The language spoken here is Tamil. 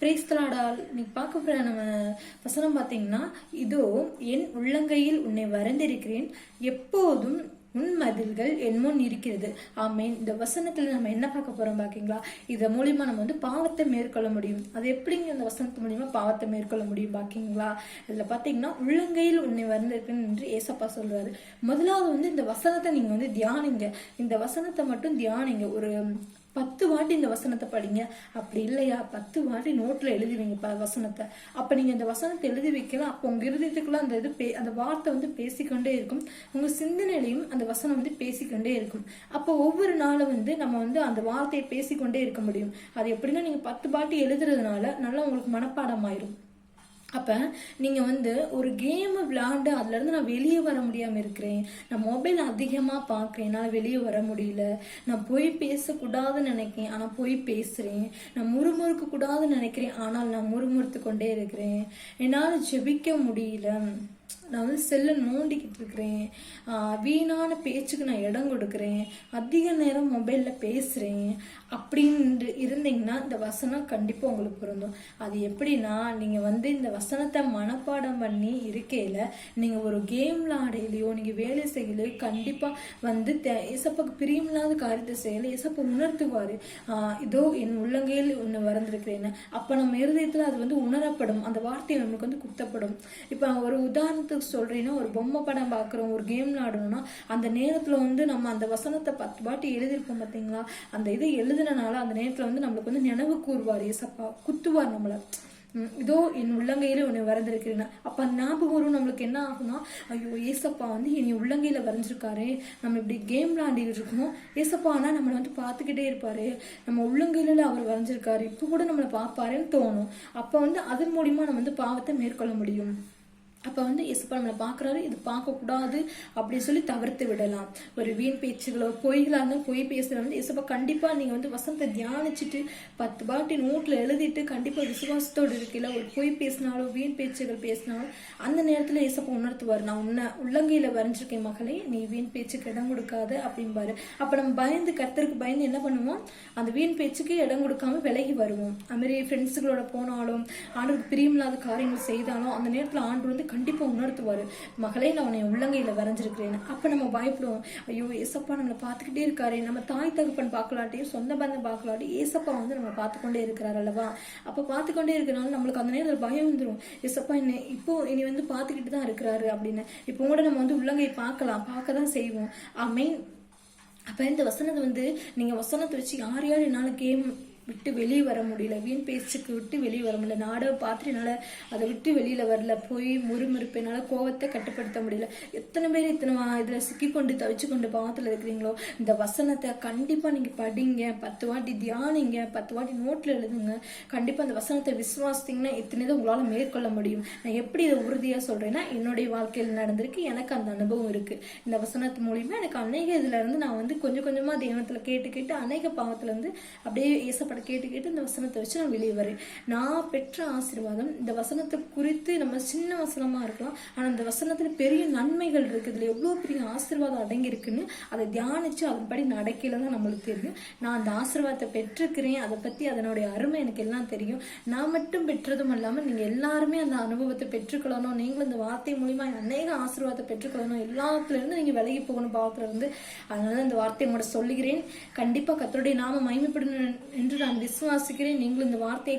பிரேஸ்தலாடால் நீ பார்க்க போற நம்ம வசனம் பார்த்தீங்கன்னா இதோ என் உள்ளங்கையில் உன்னை வரைந்திருக்கிறேன். எப்போதும் உன் மதில்கள் என் முன் இருக்கிறது. ஆமீன். இந்த வசனத்துல நம்ம என்ன பார்க்க போறோம் பாக்கீங்களா? இத மூலியமா நம்ம வந்து பாவத்தை மேற்கொள்ள முடியும். அது எப்படிங்க இந்த வசனத்து மூலியமா பாவத்தை மேற்கொள்ள முடியும் பாக்கீங்களா? இதுல பாத்தீங்கன்னா உள்ளங்கையில் உன்னை வந்திருக்குன்னு என்று ஏசப்பா சொல்றாரு. முதலாவது வந்து இந்த வசனத்தை நீங்க வந்து தியானிங்க. இந்த வசனத்தை மட்டும் தியானிங்க. ஒரு பத்து வாட்டி இந்த வசனத்தை படிங்க. அப்படி இல்லையா? பத்து வாட்டி நோட்ல எழுதி வைங்கப்பா வசனத்தை. அப்ப நீங்க இந்த வசனத்தை எழுதி வைக்கலாம். அப்போ உங்க இருதயத்துக்குள்ள அந்த இது பே- அந்த வார்த்தை வந்து பேசிக்கொண்டே இருக்கும். உங்க சிந்தனையிலையும் அந்த வசனம் வந்து பேசிக்கொண்டே இருக்கும். அப்போ ஒவ்வொரு நாளும் வந்து நம்ம வந்து அந்த வார்த்தையை பேசிக்கொண்டே இருக்க முடியும். அது எப்படின்னா நீங்க பத்து வாட்டி எழுதுறதுனால நல்லா உங்களுக்கு மனப்பாடம் ஆயிரும் அப்போ நீங்கள் வந்து ஒரு கேமை விளையாண்டு அதுலேருந்து நான் வெளியே வர முடியாமல் இருக்கிறேன். நான் மொபைல் அதிகமாக பார்க்குறேன் என்னால் வெளியே வர முடியல. நான் போய் பேசக்கூடாதுன்னு நினைக்கிறேன் ஆனால் போய் பேசுகிறேன் நான் முறுமுறுக்க கூடாதுன்னு நினைக்கிறேன். ஆனால் நான் முறுமுறுத்து கொண்டே இருக்கிறேன். என்னால் ஜெபிக்க முடியல. நான் வந்து செல்லை நோண்டிக்கிட்டு இருக்கிறேன். வீணான பேச்சுக்கு நான் இடம் கொடுக்குறேன். அதிக நேரம் மொபைலில் பேசுகிறேன் அப்படின்னு இருந்தீங்கன்னா இந்த வசனம் கண்டிப்பாக உங்களுக்கு பொருந்தும். அது எப்படின்னா நீங்கள் வந்து இந்த வசனத்தை மனப்பாடம் பண்ணி இருக்கையில் நீங்கள் ஒரு கேம் விளாடையிலையோ நீங்கள் வேலை செய்யலையோ கண்டிப்பாக வந்து தே- பிரியமில்லாத காரியத்தை செய்யலை. இசப்பை உணர்த்துவார். இதோ என் உள்ளங்கையில் ஒன்று வறந்திருக்கிறேன்னு. அப்போ நம்ம இருதயத்தில் அது வந்து உணரப்படும். அந்த வார்த்தை நமக்கு வந்து குத்தப்படும். இப்போ ஒரு உதாரணத்துக்கு சொல்றேன்னா ஒரு பொம்மை படம் பார்க்குறோம் ஒரு கேம் விளாடணும்னா அந்த நேரத்தில் வந்து நம்ம அந்த வசனத்தை பத்து பாட்டி எழுதியிருப்போம் பார்த்தீங்களா? அந்த இதை எழுதுனனால அந்த நேரத்தில் வந்து நம்மளுக்கு வந்து நினைவு கூறுவார் ஏசப்பா குத்துவார் நம்மளை. இதோ என் உள்ளங்கையில உன்னை வரைந்திருக்கிறேன் அப்ப அந்த ஞாபகம் வரும் நம்மளுக்கு என்ன ஆகும்னா ஐயோ ஏசப்பா வந்து என் உள்ளங்கையில வரைஞ்சிருக்காரு. நம்ம இப்படி கேம் விளாண்டிட்டு இருக்கோம். ஏசப்பா ஆனா நம்மளை வந்து பார்த்துக்கிட்டே இருப்பாரு. நம்ம உள்ளங்கையில அவர் வரைஞ்சிருக்காரு. இப்போ கூட நம்மளை பார்ப்பாருன்னு தோணும். அப்ப வந்து அதன் மூலியமா நம்ம வந்து பாவத்தை மேற்கொள்ள முடியும். அப்போ வந்து இயேசுப்பா நம்மளை பார்க்குறாரு இது பார்க்கக்கூடாது அப்படின்னு சொல்லி தவிர்த்து விடலாம். ஒரு வீண் பேச்சுகளோ பொய்களாக இருந்தால் பொய் பேசுகிற வந்து இயேசுப்பா கண்டிப்பாக நீங்கள் வந்து வசனத்தை தியானிச்சுட்டு பத்து பாட்டி நோட்ல எழுதிட்டு கண்டிப்பாக விசுவாசத்தோடு இருக்கையில ஒரு பொய் பேசினாலோ வீண் பேச்சுகள் பேசினாலும் அந்த நேரத்தில் இயேசப்பா உணர்த்துவார். நான் உன்னை உள்ளங்கையில் வரைஞ்சிருக்கேன் மகளே நீ வீண் பேச்சுக்கு இடம் கொடுக்காது அப்படிம்பாரு. அப்போ நம்ம பயந்து கத்தருக்கு பயந்து என்ன பண்ணுவோம்? அந்த வீண் பேச்சுக்கு இடம் கொடுக்காம விலகி வருவோம். அதுமாரி ஃப்ரெண்ட்ஸுகளோட போனாலும் ஆண்டுக்கு பிரியமில்லாத காரியங்கள் செய்தாலும் அந்த நேரத்தில் ஆண்டு வந்து கண்டிப்பா உணர்த்துவாரு. மகளே நான் உன்னை உள்ளங்கையில வரைஞ்சிருக்கிறேன். அப்ப நம்ம பயப்படுவோம். ஐயோ ஏசப்பா நம்மளை பார்த்துக்கிட்டே இருக்காரு. நம்ம தாய் தகப்பன் பார்க்கலாட்டியும் சொந்த பந்தம் பார்க்கலாட்டி ஏசப்பா வந்து நம்ம பார்த்துக்கொண்டே இருக்கிறார் அல்லவா? அப்ப பார்த்துக்கொண்டே இருக்கிறனால நம்மளுக்கு அந்த நேரத்துல பயம் வந்துடும் ஏசப்பா என்ன இப்போ இனி வந்து பார்த்துக்கிட்டு தான் இருக்கிறாரு அப்படின்னு. இப்போ கூட நம்ம வந்து உள்ளங்கை பார்க்கலாம். பார்க்க தான் செய்வோம். மெயின் அப்ப இந்த வசனத்தை வந்து நீங்க வசனத்தை வச்சு யார் யார் என்னால கேம் விட்டு வெளியே வர முடியல. வீண் பேச்சுக்கு விட்டு வெளியே வர முடியல. நாடகம் பார்த்து அதை விட்டு வெளியில வரல. போய் முறுமுறுப்பு கோவத்தை கட்டுப்படுத்த முடியல. எத்தனை பேர் இத்தனை இதில் இதுல சிக்கி கொண்டு தவிச்சு கொண்டு பாவத்துல இருக்கிறீங்களோ? இந்த வசனத்தை கண்டிப்பா நீங்க படிங்க. பத்து வாட்டி தியானிங்க. பத்து வாட்டி நோட்ல எழுதுங்க. கண்டிப்பா அந்த வசனத்தை விசுவாசித்தீங்கன்னா இத்தனை இதை உங்களால மேற்கொள்ள முடியும். நான் எப்படி இதை உறுதியா சொல்றேன்னா என்னுடைய வாழ்க்கையில் நடந்திருக்கு. எனக்கு அந்த அனுபவம் இருக்கு. இந்த வசனத்து மூலியமா எனக்கு அநேக இதுல இருந்து நான் வந்து கொஞ்சம் கொஞ்சமா தியானத்துல கேட்டு கேட்டு அநேக பாவத்துல இருந்து அப்படியே ஏசப்பட கேட்டு கேட்டு இந்த வசனத்தை வச்சு நான் வெளியே வரேன். நான் பெற்ற ஆசீர்வாதம் இந்த வசனத்தை குறித்து நம்ம சின்ன வசனமா இருக்கலாம். ஆனால் இந்த வசனத்துல பெரிய நன்மைகள் இருக்கு இதுல எவ்வளவு பெரிய ஆசீர்வாதம் அடங்கியிருக்குன்னு அதை தியானிச்சு அதன்படி நடக்கையில தான் நம்மளுக்கு தெரியும். நான் அந்த ஆசீர்வாதத்தை பெற்றிருக்கிறேன். அதை பத்தி அதனுடைய அருமை எனக்கு எல்லாம் தெரியும். நான் மட்டும் பெற்றதும் இல்லாம நீங்க எல்லாருமே அந்த அனுபவத்தை பெற்றுக்கொள்ளணும். நீங்களும் இந்த வார்த்தை மூலியமா அநேக ஆசீர்வாதத்தை பெற்றுக்கொள்ளணும். எல்லாத்துல இருந்து நீங்க விலகி போகணும் பாவத்துல வந்து அதனால இந்த வார்த்தையை உங்களோட சொல்லுகிறேன். கண்டிப்பா கத்தருடைய நாம மகிமைப்படணும் என்று நான் நான் விசுவாசிக்கிறேன். நீங்களும் இந்த வார்த்தையை